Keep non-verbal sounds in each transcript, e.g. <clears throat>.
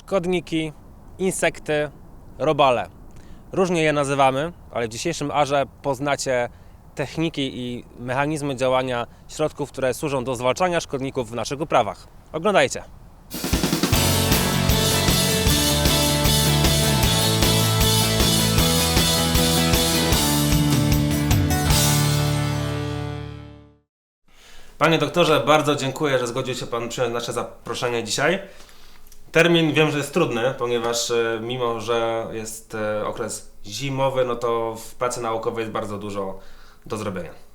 szkodniki, insekty, robale. Różnie je nazywamy, ale w dzisiejszym arze poznacie techniki i mechanizmy działania środków, które służą do zwalczania szkodników w naszych uprawach. Oglądajcie! Panie doktorze, bardzo dziękuję, że zgodził się Pan przyjąć nasze zaproszenie dzisiaj. Termin wiem, że jest trudny, ponieważ e, mimo, że jest e, okres zimowy, no to w pracy naukowej jest bardzo dużo do zrobienia.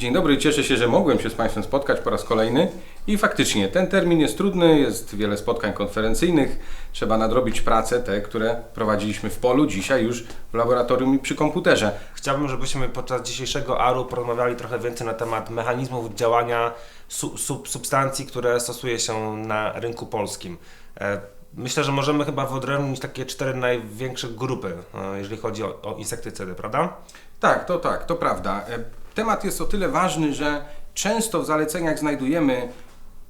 Dzień dobry, cieszę się, że mogłem się z Państwem spotkać po raz kolejny. I faktycznie ten termin jest trudny, jest wiele spotkań konferencyjnych. Trzeba nadrobić prace, te, które prowadziliśmy w polu, dzisiaj już w laboratorium i przy komputerze. Chciałbym, żebyśmy podczas dzisiejszego ARU porozmawiali trochę więcej na temat mechanizmów działania su- sub- substancji, które stosuje się na rynku polskim. E, Myślę, że możemy chyba wyodrębnić takie cztery największe grupy, e, jeżeli chodzi o, o insektycydy, prawda? Tak, to tak, to prawda. Temat jest o tyle ważny, że często w zaleceniach znajdujemy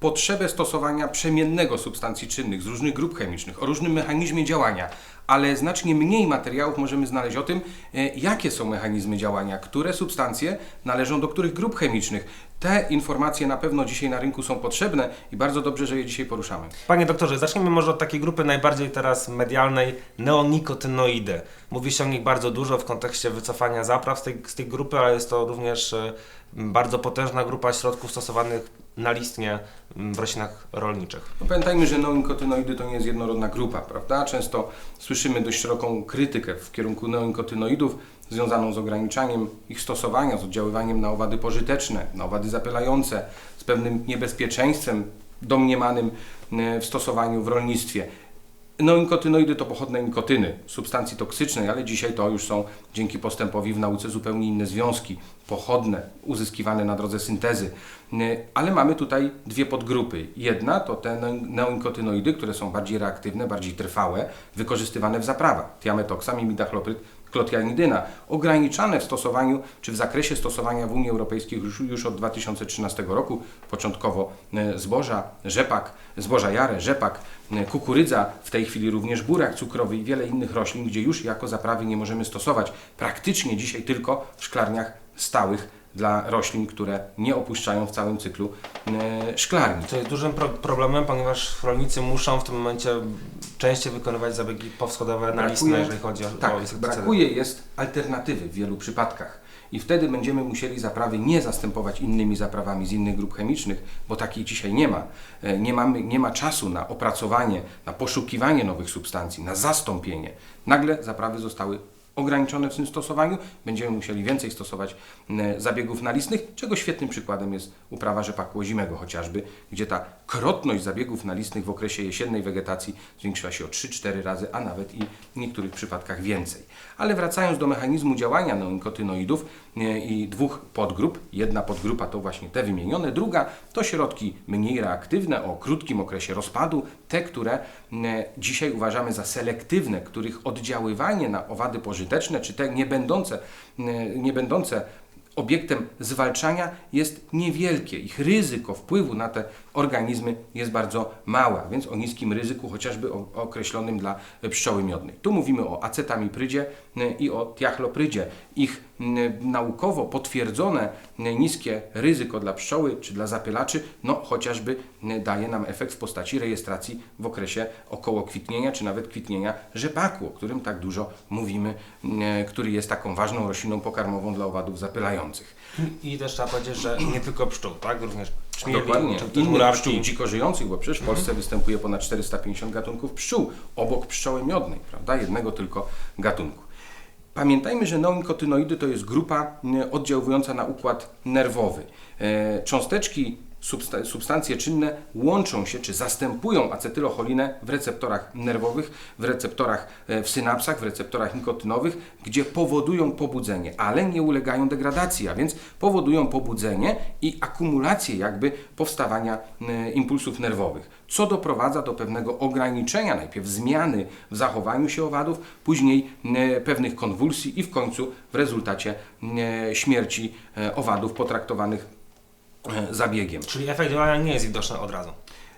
potrzebę stosowania przemiennego substancji czynnych z różnych grup chemicznych, o różnym mechanizmie działania, ale znacznie mniej materiałów możemy znaleźć o tym, e, jakie są mechanizmy działania, które substancje należą do których grup chemicznych. Te informacje na pewno dzisiaj na rynku są potrzebne i bardzo dobrze, że je dzisiaj poruszamy. Panie doktorze, zacznijmy może od takiej grupy najbardziej teraz medialnej, neonikotynoidy. Mówi się o nich bardzo dużo w kontekście wycofania zapraw z tej, z tej grupy, ale jest to również e, bardzo potężna grupa środków stosowanych nalistnie m, w roślinach rolniczych. No pamiętajmy, że neonikotynoidy to nie jest jednorodna grupa, prawda? Często słyszymy dość szeroką krytykę w kierunku neonikotynoidów związaną z ograniczaniem ich stosowania, z oddziaływaniem na owady pożyteczne, na owady zapylające, z pewnym niebezpieczeństwem domniemanym e, w stosowaniu w rolnictwie. Neonikotynoidy to pochodne nikotyny, substancji toksycznej, ale dzisiaj to już są dzięki postępowi w nauce zupełnie inne związki, pochodne, uzyskiwane na drodze syntezy. Ale mamy tutaj dwie podgrupy. Jedna to te neo- neonikotynoidy, które są bardziej reaktywne, bardziej trwałe, wykorzystywane w zaprawach. Tiametoxa, imidachlopryt, klotianidyna, ograniczane w stosowaniu czy w zakresie stosowania w Unii Europejskiej już, już od 2013 roku, początkowo e, zboża, rzepak, zboża jare, rzepak, e, kukurydza, w tej chwili również burak cukrowy i wiele innych roślin, gdzie już jako zaprawy nie możemy stosować. Praktycznie dzisiaj tylko w szklarniach stałych dla roślin, które nie opuszczają w całym cyklu e, szklarni. To jest dużym pro- problemem, ponieważ rolnicy muszą w tym momencie częściej wykonywać zabiegi powschodowe nalistne, jeżeli chodzi o, o tak, insektycydy. brakuje jest alternatywy w wielu przypadkach. I wtedy będziemy musieli zaprawy nie zastępować innymi zaprawami z innych grup chemicznych, bo takiej dzisiaj nie ma. E, Nie, mamy, nie ma czasu na opracowanie, na poszukiwanie nowych substancji, na zastąpienie. Nagle zaprawy zostały ograniczone w tym stosowaniu, będziemy musieli więcej stosować zabiegów nalistnych, czego świetnym przykładem jest uprawa rzepaku ozimego chociażby, gdzie ta krotność zabiegów nalistnych w okresie jesiennej wegetacji zwiększyła się o 3-4 razy, a nawet i w niektórych przypadkach więcej. Ale wracając do mechanizmu działania neonikotynoidów i dwóch podgrup, jedna podgrupa to właśnie te wymienione, druga to środki mniej reaktywne o krótkim okresie rozpadu, te, które m, dzisiaj uważamy za selektywne, których oddziaływanie na owady pożyteczne, czy te nie będące, m, nie będące obiektem zwalczania jest niewielkie. Ich ryzyko wpływu na te organizmy jest bardzo małe, więc o niskim ryzyku, chociażby określonym dla pszczoły miodnej. Tu mówimy o acetamiprydzie y, i o tiachloprydzie. Ich naukowo potwierdzone niskie ryzyko dla pszczoły czy dla zapylaczy, no chociażby daje nam efekt w postaci rejestracji w okresie około kwitnienia czy nawet kwitnienia rzepaku, o którym tak dużo mówimy, który jest taką ważną rośliną pokarmową dla owadów zapylających. I też trzeba powiedzieć, że nie tylko pszczół, tak? Również czmieli, Dokładnie. Innych pszczół dziko żyjących, bo przecież w Polsce występuje ponad 450 gatunków pszczół, obok pszczoły miodnej, prawda? Jednego tylko gatunku. Pamiętajmy, że neonikotynoidy to jest grupa m, oddziałująca na układ nerwowy. E, Cząsteczki, substa- substancje czynne łączą się czy zastępują acetylocholinę w receptorach nerwowych, w receptorach e, w synapsach, w receptorach nikotynowych, gdzie powodują pobudzenie, ale nie ulegają degradacji, a więc powodują pobudzenie i akumulację jakby powstawania e, impulsów nerwowych, co doprowadza do pewnego ograniczenia, najpierw zmiany w zachowaniu się owadów, później e, pewnych konwulsji i w końcu w rezultacie śmierci owadów potraktowanych zabiegiem. Czyli efekt działania nie jest widoczny od razu.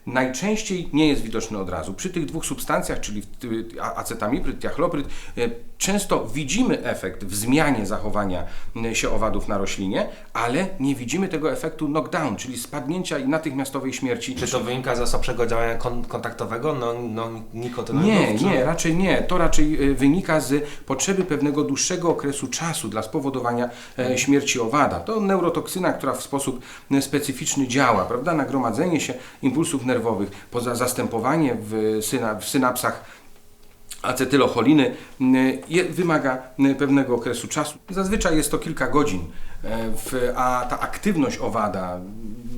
Najczęściej nie jest widoczny od razu. Przy tych dwóch substancjach, czyli w ty- a- acetamipryd, tiachlopryt, e, często widzimy efekt w zmianie zachowania się owadów na roślinie, ale nie widzimy tego efektu knockdown, czyli spadnięcia i natychmiastowej śmierci. Czy to wynika ze słabszego działania kon kontaktowego, no, no? Nie, nie, raczej nie. To raczej y, wynika z potrzeby pewnego dłuższego okresu czasu dla spowodowania e, śmierci owada. To neurotoksyna, która w sposób e, specyficzny działa, prawda? Nagromadzenie się impulsów nerwowych, poza zastępowanie w, syna, w synapsach acetylocholiny je, wymaga y, pewnego okresu czasu. Zazwyczaj jest to kilka godzin, w, a ta aktywność owada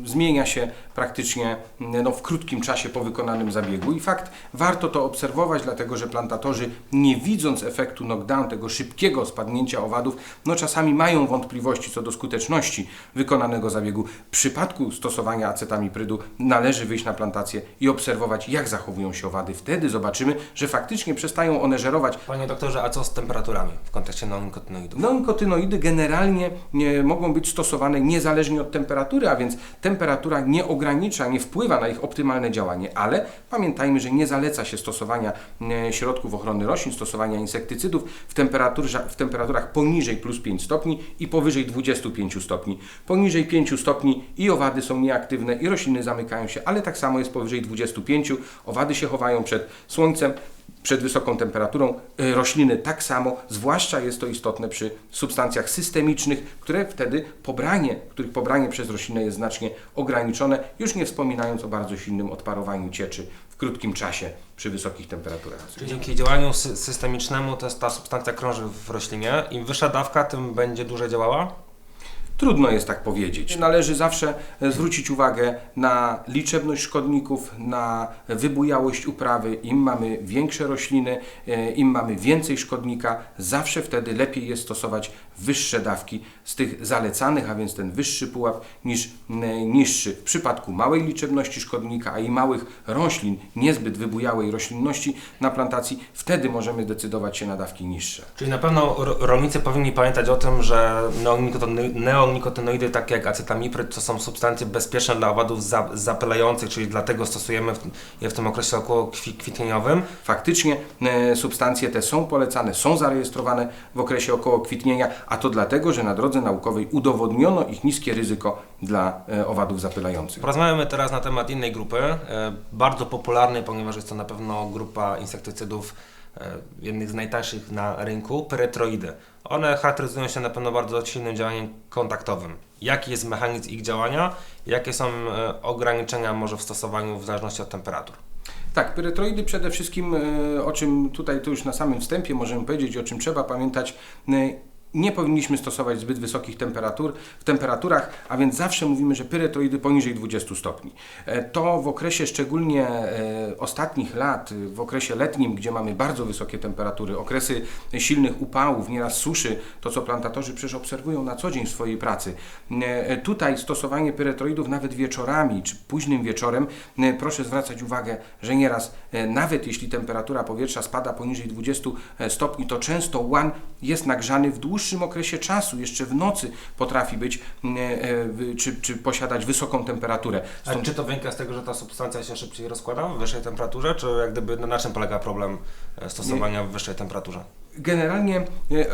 zmienia się praktycznie y, no, w krótkim czasie po wykonanym zabiegu. I fakt, warto to obserwować, dlatego że plantatorzy, nie widząc efektu knockdown, tego szybkiego spadnięcia owadów, no czasami mają wątpliwości co do skuteczności wykonanego zabiegu. W przypadku stosowania acetamiprydu należy wyjść na plantację i obserwować, jak zachowują się owady. Wtedy zobaczymy, że faktycznie przestają one żerować. Panie doktorze, a co z temperaturami w kontekście nonikotynoidów? Nonikotynoidy generalnie nie, mogą być stosowane niezależnie od temperatury, a więc temperatura nie ogranicza, nie wpływa na ich optymalne działanie, ale pamiętajmy, że nie zaleca się stosowania e, środków ochrony roślin, stosowania insektycydów w, w temperaturach poniżej plus 5 stopni i powyżej 25 stopni. Poniżej 5 stopni i owady są nieaktywne i rośliny zamykają się, ale tak samo jest powyżej 25. Owady się chowają przed słońcem, przed wysoką temperaturą y, rośliny tak samo, zwłaszcza jest to istotne przy substancjach systemicznych, które wtedy pobranie, których pobranie przez roślinę jest znacznie ograniczone, już nie wspominając o bardzo silnym odparowaniu cieczy w krótkim czasie przy wysokich temperaturach. Czyli dzięki działaniu sy systemicznemu to jest ta substancja krąży w roślinie. Im wyższa dawka, tym będzie dłużej działała? Trudno jest tak powiedzieć. Należy zawsze e, zwrócić uwagę na liczebność szkodników, na wybujałość uprawy. Im mamy większe rośliny, e, im mamy więcej szkodnika, zawsze wtedy lepiej jest stosować wyższe dawki z tych zalecanych, a więc ten wyższy pułap niż niższy. W przypadku małej liczebności szkodnika, a i małych roślin, niezbyt wybujałej roślinności na plantacji, wtedy możemy decydować się na dawki niższe. Czyli na pewno ro- rolnicy powinni pamiętać o tym, że neonikotyny- neonikotynoidy takie jak acetamipryd to są substancje bezpieczne dla owadów za, zapylających, czyli dlatego stosujemy je w tym okresie około kwi, kwitnieniowym. Faktycznie e, substancje te są polecane, są zarejestrowane w okresie okołokwitnienia, a to dlatego, że na drodze naukowej udowodniono ich niskie ryzyko dla e, owadów zapylających. Porozmawiamy teraz na temat innej grupy, e, bardzo popularnej, ponieważ jest to na pewno grupa insektycydów, jednych z najtańszych na rynku, pyretroidy. One charakteryzują się na pewno bardzo silnym działaniem kontaktowym. Jaki jest mechanizm ich działania? Jakie są e, ograniczenia może w stosowaniu w zależności od temperatur? Tak, pyretroidy przede wszystkim, e, o czym tutaj to już na samym wstępie możemy powiedzieć, o czym trzeba pamiętać, e, nie powinniśmy stosować zbyt wysokich temperatur, w temperaturach, a więc zawsze mówimy, że pyretroidy poniżej 20 stopni. E, To w okresie szczególnie e, ostatnich lat, e, w okresie letnim, gdzie mamy bardzo wysokie temperatury, okresy silnych upałów, nieraz suszy, to co plantatorzy przecież obserwują na co dzień w swojej pracy. Tutaj stosowanie pyretroidów nawet wieczorami czy późnym wieczorem, proszę zwracać uwagę, że nieraz nawet jeśli temperatura powietrza spada poniżej 20 stopni, to często łan jest nagrzany w dłuższym okresie czasu, jeszcze w nocy potrafi być e, e, w- czy, czy posiadać wysoką temperaturę. A Stąd czy to wynika z tego, że ta substancja się szybciej rozkłada w wyższej temperaturze, czy jak gdyby na czym polega problem e, stosowania w wyższej temperaturze? Generalnie e,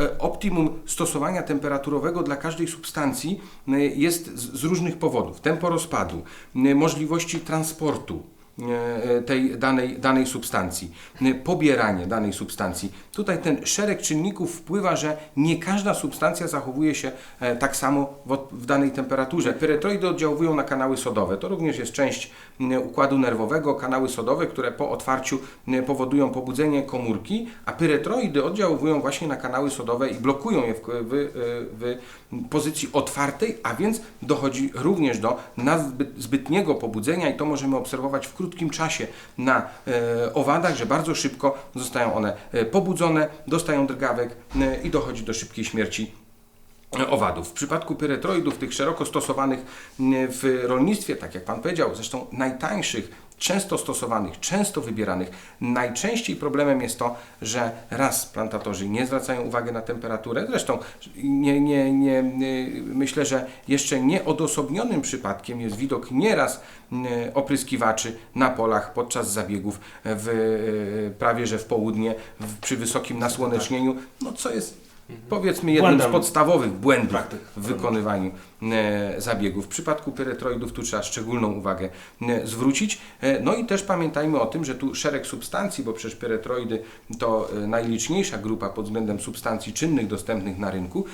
e, optimum stosowania temperaturowego dla każdej substancji e, jest z różnych powodów. Tempo rozpadu, e, możliwości transportu e, e, tej danej, danej substancji, e, pobieranie danej substancji. Tutaj ten szereg czynników wpływa, że nie każda substancja zachowuje się e, tak samo w, w danej temperaturze. Pyretroidy oddziałują na kanały sodowe. To również jest część układu nerwowego, kanały sodowe, które po otwarciu powodują pobudzenie komórki, a pyretroidy oddziałują właśnie na kanały sodowe i blokują je w, w, w pozycji otwartej, a więc dochodzi również do zbytniego pobudzenia i to możemy obserwować w krótkim czasie na e, owadach, że bardzo szybko zostają one e, pobudzone, dostają drgawek e, i dochodzi do szybkiej śmierci owadów. W przypadku pyretroidów, tych szeroko stosowanych w rolnictwie, tak jak Pan powiedział, zresztą najtańszych często stosowanych, często wybieranych. Najczęściej problemem jest to, że raz plantatorzy nie zwracają uwagi na temperaturę, zresztą nie, nie, nie, myślę, że jeszcze nieodosobnionym przypadkiem jest widok nieraz mm, opryskiwaczy na polach podczas zabiegów w, e, prawie że w południe w, przy wysokim nasłonecznieniu, no co jest powiedzmy jednym Błędem. z podstawowych błędów Praktyk. w wykonywaniu e, zabiegów. W przypadku pyretroidów tu trzeba szczególną uwagę e, zwrócić. E, no i też pamiętajmy o tym, że tu szereg substancji, bo przecież pyretroidy to najliczniejsza grupa pod względem substancji czynnych dostępnych na rynku,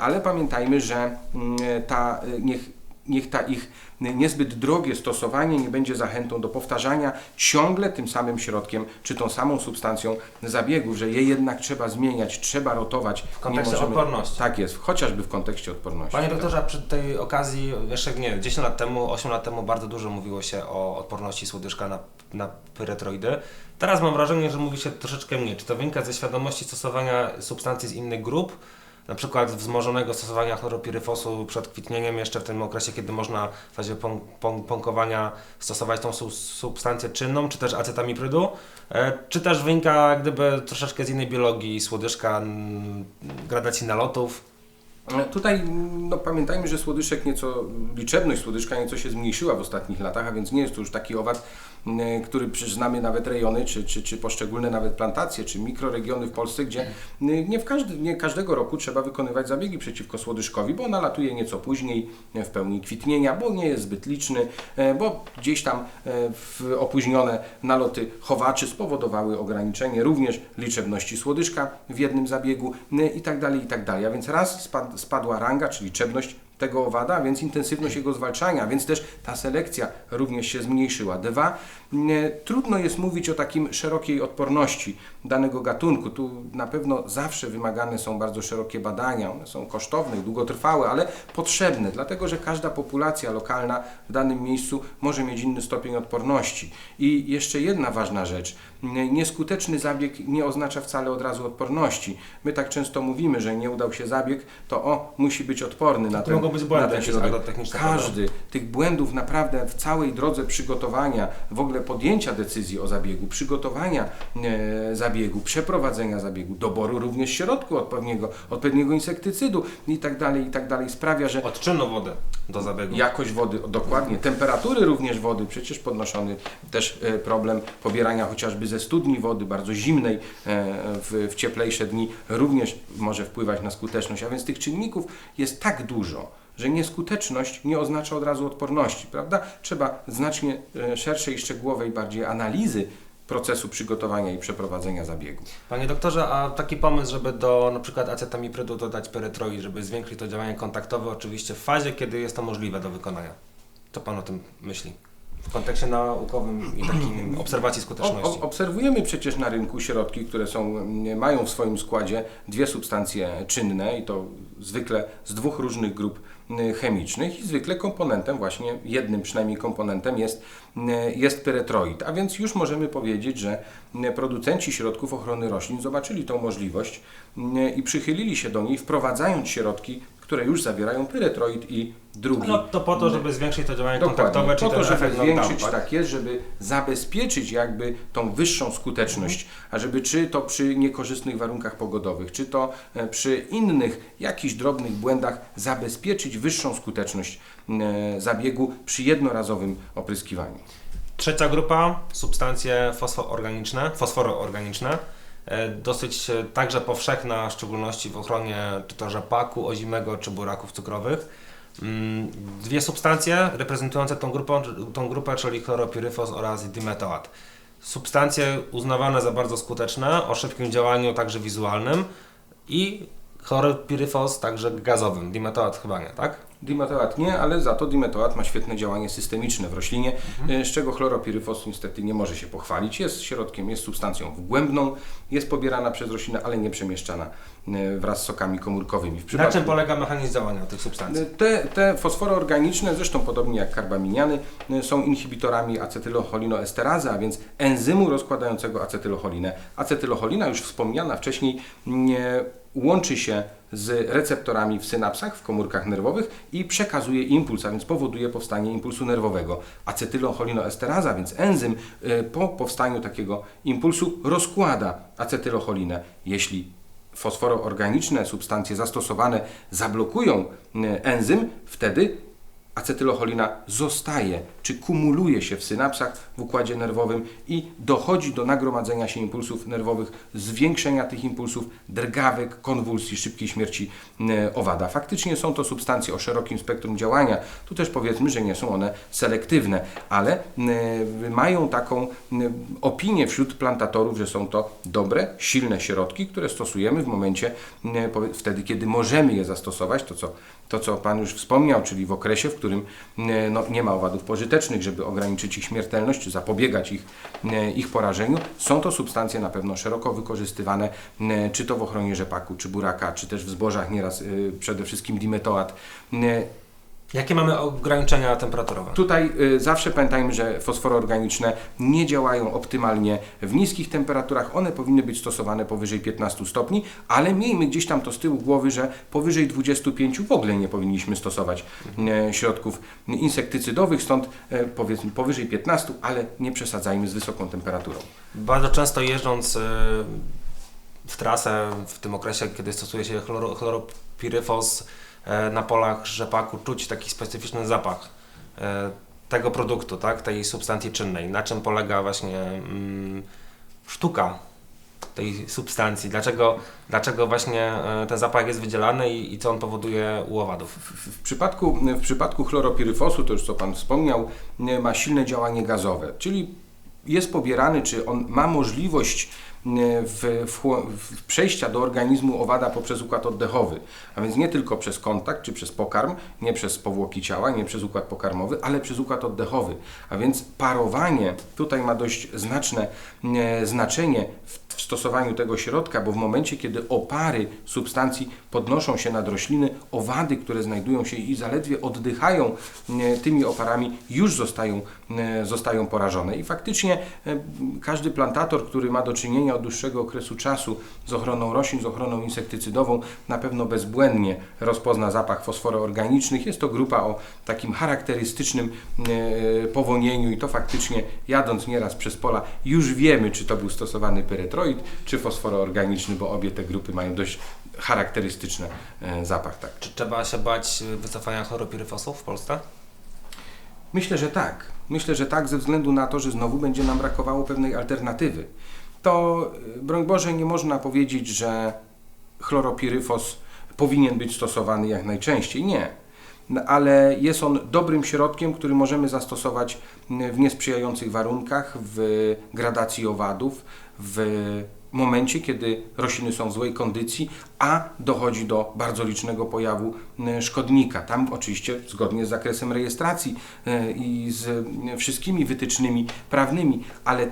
ale pamiętajmy, że mm, ta niech niech ta ich niezbyt drogie stosowanie nie będzie zachętą do powtarzania ciągle tym samym środkiem, czy tą samą substancją zabiegów, że je jednak trzeba zmieniać, trzeba rotować. W kontekście odporności. Tak jest, chociażby w kontekście odporności. Panie doktorze, a przy tej okazji, jeszcze nie, 10 lat temu, 8 lat temu bardzo dużo mówiło się o odporności słodyszka na, na pyretroidy. Teraz mam wrażenie, że mówi się troszeczkę mniej. Czy to wynika ze świadomości stosowania substancji z innych grup? Na przykład wzmożonego stosowania chloropiryfosu przed kwitnieniem, jeszcze w tym okresie, kiedy można w fazie pą, pą, pąkowania stosować tą su, substancję czynną, czy też acetamiprydu, e, czy też wynika gdyby troszeczkę z innej biologii słodyszka, mm, gradacji nalotów. E, Tutaj no, pamiętajmy, że słodyszek nieco, liczebność słodyczka nieco się zmniejszyła w ostatnich latach, a więc nie jest to już taki owad, który przecież znamy nawet rejony, czy, czy, czy poszczególne nawet plantacje, czy mikroregiony w Polsce, gdzie m, nie, w każdy, nie każdego roku trzeba wykonywać zabiegi przeciwko słodyszkowi, bo nalatuje nieco później, e, w pełni kwitnienia, bo nie jest zbyt liczny, e, bo gdzieś tam e, opóźnione naloty chowaczy spowodowały ograniczenie również liczebności słodyszka w jednym zabiegu e, i tak dalej, i tak dalej. A więc raz spad, spadła ranga, czy liczebność tego owada, więc intensywność jego zwalczania, więc też ta selekcja również się zmniejszyła. Dwa, trudno jest mówić o takim szerokiej odporności danego gatunku. Tu na pewno zawsze wymagane są bardzo szerokie badania, one są kosztowne, długotrwałe, ale potrzebne, dlatego że każda populacja lokalna w danym miejscu może mieć inny stopień odporności. I jeszcze jedna ważna rzecz. Nieskuteczny zabieg nie oznacza wcale od razu odporności. My tak często mówimy, że nie udał się zabieg, to o, musi być odporny na ten, mogą być błędy na ten środek. Każdy tych błędów naprawdę w całej drodze przygotowania, w ogóle podjęcia decyzji o zabiegu, przygotowania e, zabiegu, przeprowadzenia zabiegu, doboru również środku odpowiedniego, odpowiedniego insektycydu i tak dalej, i tak dalej sprawia, że Odczynu wody do zabiegu. Jakość wody, dokładnie, temperatury również wody, przecież podnoszony też e, problem pobierania chociażby ze studni wody bardzo zimnej e, w, w cieplejsze dni również może wpływać na skuteczność, a więc tych czynników jest tak dużo, że nieskuteczność nie oznacza od razu odporności, prawda? Trzeba znacznie e, szerszej, szczegółowej bardziej analizy procesu przygotowania i przeprowadzenia zabiegu. Panie doktorze, a taki pomysł, żeby do na przykład acetamiprydu dodać perytroid, żeby zwiększyć to działanie kontaktowe, oczywiście w fazie, kiedy jest to możliwe do wykonania. Co Pan o tym myśli? W kontekście naukowym i takim <clears throat> obserwacji skuteczności. o, obserwujemy przecież na rynku środki, które są, mają w swoim składzie dwie substancje czynne i to zwykle z dwóch różnych grup chemicznych i zwykle komponentem właśnie, jednym przynajmniej komponentem jest, m, jest pyretroid. A więc już możemy powiedzieć, że m, producenci środków ochrony roślin zobaczyli tą możliwość i przychylili się do niej, wprowadzając środki, które już zawierają pyretroid i drugi. No to po to, żeby zwiększyć to działanie Dokładnie. kontaktowe, czyli po to, żeby zwiększyć, tak? jest, żeby zabezpieczyć jakby tą wyższą skuteczność, a żeby czy to przy niekorzystnych warunkach pogodowych, czy to e, przy innych jakichś drobnych błędach zabezpieczyć wyższą skuteczność e, zabiegu przy jednorazowym opryskiwaniu. Trzecia grupa, substancje fosfoorganiczne, fosforoorganiczne. E, Dosyć e, także powszechna, w szczególności w ochronie czy to rzepaku, ozimego czy buraków cukrowych. Mm, Dwie substancje reprezentujące tą, grupą, tą grupę, czyli chloropiryfos oraz dimetoat. Substancje uznawane za bardzo skuteczne, o szybkim działaniu także wizualnym i chloropiryfos także gazowym. Dimetoat chyba nie, tak? Dimetoat nie, ale za to dimetoat ma świetne działanie systemiczne w roślinie, e, z czego chloropiryfos niestety nie może się pochwalić. Jest środkiem, jest substancją wgłębną, jest pobierana przez roślinę, ale nie przemieszczana e, wraz z sokami komórkowymi. W Na przypadku- czym polega mechanizm działania tych substancji? Te, te fosfory organiczne, zresztą podobnie jak karbaminiany, są inhibitorami acetylocholinoesterazy, a więc enzymu rozkładającego acetylocholinę. Acetylocholina, już wspomniana wcześniej, nie łączy się z receptorami w synapsach, w komórkach nerwowych i przekazuje impuls, a więc powoduje powstanie impulsu nerwowego. Acetylocholinoesteraza, więc enzym y, po powstaniu takiego impulsu rozkłada acetylocholinę. Jeśli fosforoorganiczne substancje zastosowane zablokują y, enzym, wtedy acetylocholina zostaje czy kumuluje się w synapsach w układzie nerwowym i dochodzi do nagromadzenia się impulsów nerwowych, zwiększenia tych impulsów, drgawek, konwulsji, szybkiej śmierci e, owada. Faktycznie są to substancje o szerokim spektrum działania. Tu też powiedzmy, że nie są one selektywne, ale e, mają taką e, opinię wśród plantatorów, że są to dobre, silne środki, które stosujemy w momencie wtedy, kiedy możemy je zastosować, to co, to co Pan już wspomniał, czyli w okresie, w którym e, no, nie ma owadów pożytecznych, żeby ograniczyć ich śmiertelność zapobiegać ich, e, ich porażeniu. Są to substancje na pewno szeroko wykorzystywane, e, czy to w ochronie rzepaku, czy buraka, czy też w zbożach nieraz przede wszystkim dimetoat. Jakie mamy ograniczenia temperaturowe? Tutaj y, zawsze pamiętajmy, że fosfory organiczne nie działają optymalnie w niskich temperaturach. One powinny być stosowane powyżej 15 stopni, ale miejmy gdzieś tam to z tyłu głowy, że powyżej 25 w ogóle nie powinniśmy stosować e, środków insektycydowych, stąd e, powiedzmy powyżej 15, ale nie przesadzajmy z wysoką temperaturą. Bardzo często jeżdżąc y, w trasę w tym okresie, kiedy stosuje się chloro, chloropiryfos na polach rzepaku, czuć taki specyficzny zapach e, tego produktu, tak, tej substancji czynnej. Na czym polega właśnie mm, sztuka tej substancji? Dlaczego, dlaczego właśnie e, ten zapach jest wydzielany i, i co on powoduje u owadów? W, w, przypadku, w przypadku chloropiryfosu, to już co Pan wspomniał, ma silne działanie gazowe, czyli jest pobierany, czy on ma możliwość w, w, w przejścia do organizmu owada poprzez układ oddechowy, a więc nie tylko przez kontakt czy przez pokarm, nie przez powłoki ciała, nie przez układ pokarmowy, ale przez układ oddechowy. A więc parowanie tutaj ma dość znaczne nie, znaczenie w, w stosowaniu tego środka, bo w momencie, kiedy opary substancji podnoszą się nad rośliny, owady, które znajdują się i zaledwie oddychają nie, tymi oparami, już zostają, e, zostają porażone. I faktycznie e, każdy plantator, który ma do czynienia od dłuższego okresu czasu z ochroną roślin, z ochroną insektycydową, na pewno bezbłędnie rozpozna zapach fosforoorganicznych. Jest to grupa o takim charakterystycznym e, powonieniu i to faktycznie jadąc nieraz przez pola już wiemy, czy to był stosowany pyretroid, czy fosforoorganiczny, bo obie te grupy mają dość charakterystyczny e, zapach. Tak. Czy trzeba się bać wycofania chloropiryfosu w Polsce? Myślę, że tak. Myślę, że tak ze względu na to, że znowu będzie nam brakowało pewnej alternatywy. To, y, broń Boże, nie można powiedzieć, że chloropiryfos powinien być stosowany jak najczęściej. Nie. No, ale jest on dobrym środkiem, który możemy zastosować y, w niesprzyjających warunkach, w gradacji owadów, w momencie, kiedy rośliny są w złej kondycji, a dochodzi do bardzo licznego pojawu y, szkodnika. Tam oczywiście zgodnie z zakresem rejestracji i z wszystkimi wytycznymi prawnymi, ale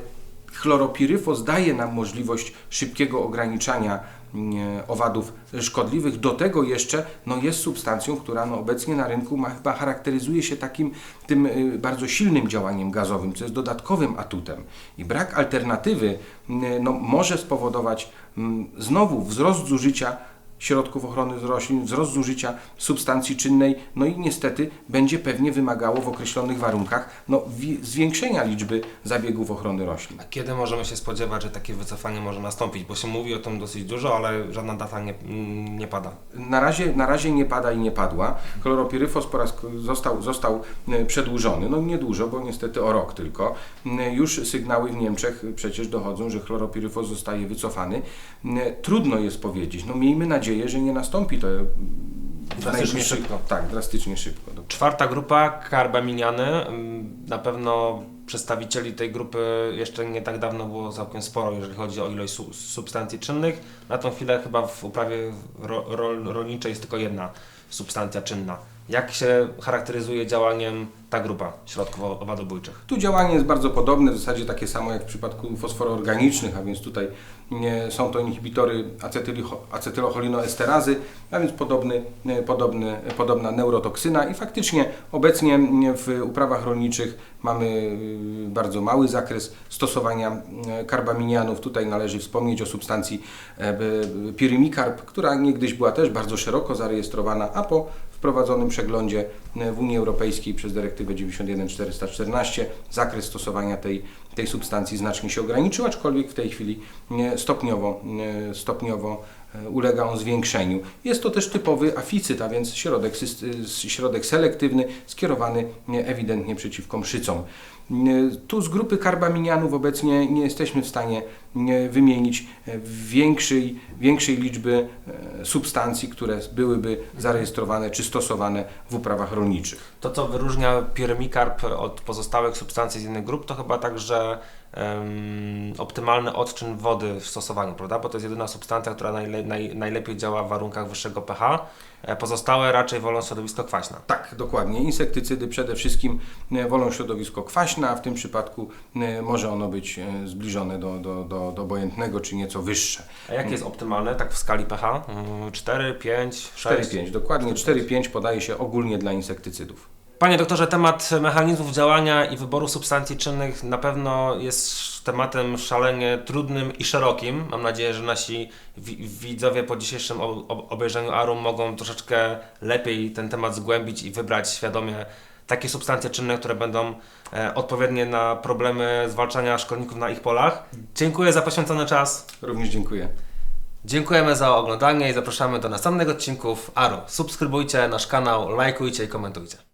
chloropiryfos daje nam możliwość szybkiego ograniczania nie, owadów szkodliwych. Do tego jeszcze no, jest substancją, która no, obecnie na rynku ma, chyba charakteryzuje się takim tym y, bardzo silnym działaniem gazowym, co jest dodatkowym atutem. I brak alternatywy y, no, może spowodować mm, znowu wzrost zużycia środków ochrony roślin, wzrost zużycia substancji czynnej, no i niestety będzie pewnie wymagało w określonych warunkach no, wi- zwiększenia liczby zabiegów ochrony roślin. A kiedy możemy się spodziewać, że takie wycofanie może nastąpić? Bo się mówi o tym dosyć dużo, ale żadna data nie, mm, nie pada. Na razie, na razie nie pada i nie padła. Chloropiryfos po raz został, został e, przedłużony, no niedużo, bo niestety o rok tylko. E, Już sygnały w Niemczech przecież dochodzą, że chloropiryfos zostaje wycofany. E, Trudno jest powiedzieć. No miejmy nadzieję, że nie nastąpi to w Drastycznie szybko. Tak, drastycznie szybko. Czwarta grupa, karbaminiany. Mm, Na pewno przedstawicieli tej grupy jeszcze nie tak dawno było całkiem sporo, jeżeli chodzi o ilość su- substancji czynnych. Na tą chwilę chyba w uprawie ro, rol, rolniczej jest tylko jedna substancja czynna. Jak się charakteryzuje działaniem ta grupa środków owadobójczych? Tu działanie jest bardzo podobne, w zasadzie takie samo jak w przypadku fosforoorganicznych, a więc tutaj są to inhibitory acetylocholinoesterazy, a więc podobny, e, podobny, podobna neurotoksyna i faktycznie obecnie w uprawach rolniczych mamy y, bardzo mały zakres stosowania e, karbaminianów. Tutaj należy wspomnieć o substancji e, pirimikarb, która niegdyś była też bardzo szeroko zarejestrowana, a po wprowadzonym przeglądzie e, w Unii Europejskiej przez dyrektywę 91414 zakres stosowania tej, tej substancji znacznie się ograniczył, aczkolwiek w tej chwili e, stopniowo, e, stopniowo ulega on zwiększeniu. Jest to też typowy aficyt, a więc środek, środek selektywny skierowany ewidentnie przeciwko mszycom. E, Tu z grupy karbaminianów obecnie nie jesteśmy w stanie e, wymienić e, większej, większej liczby substancji, które byłyby zarejestrowane czy stosowane w uprawach rolniczych. To, co wyróżnia piremikarp od pozostałych substancji z innych grup, to chyba także optymalny odczyn wody w stosowaniu, prawda? Bo to jest jedyna substancja, która najle, naj, najlepiej działa w warunkach wyższego pH. E, Pozostałe raczej wolą środowisko kwaśne. Tak, dokładnie. Insektycydy przede wszystkim e, wolą środowisko kwaśne, a w tym przypadku e, może ono być zbliżone do, do, do, do obojętnego czy nieco wyższe. A jakie jest optymalne, tak w skali pH? Mm, 4, 5, 6? 4-5, dokładnie 4-5 podaje się ogólnie dla insektycydów. Panie doktorze, temat mechanizmów działania i wyboru substancji czynnych na pewno jest tematem szalenie trudnym i szerokim. Mam nadzieję, że nasi wi- widzowie po dzisiejszym obejrzeniu ARUM mogą troszeczkę lepiej ten temat zgłębić i wybrać świadomie takie substancje czynne, które będą e, odpowiednie na problemy zwalczania szkodników na ich polach. Dziękuję za poświęcony czas. Również dziękuję. Dziękujemy za oglądanie i zapraszamy do następnych odcinków ARU. Subskrybujcie nasz kanał, lajkujcie i komentujcie.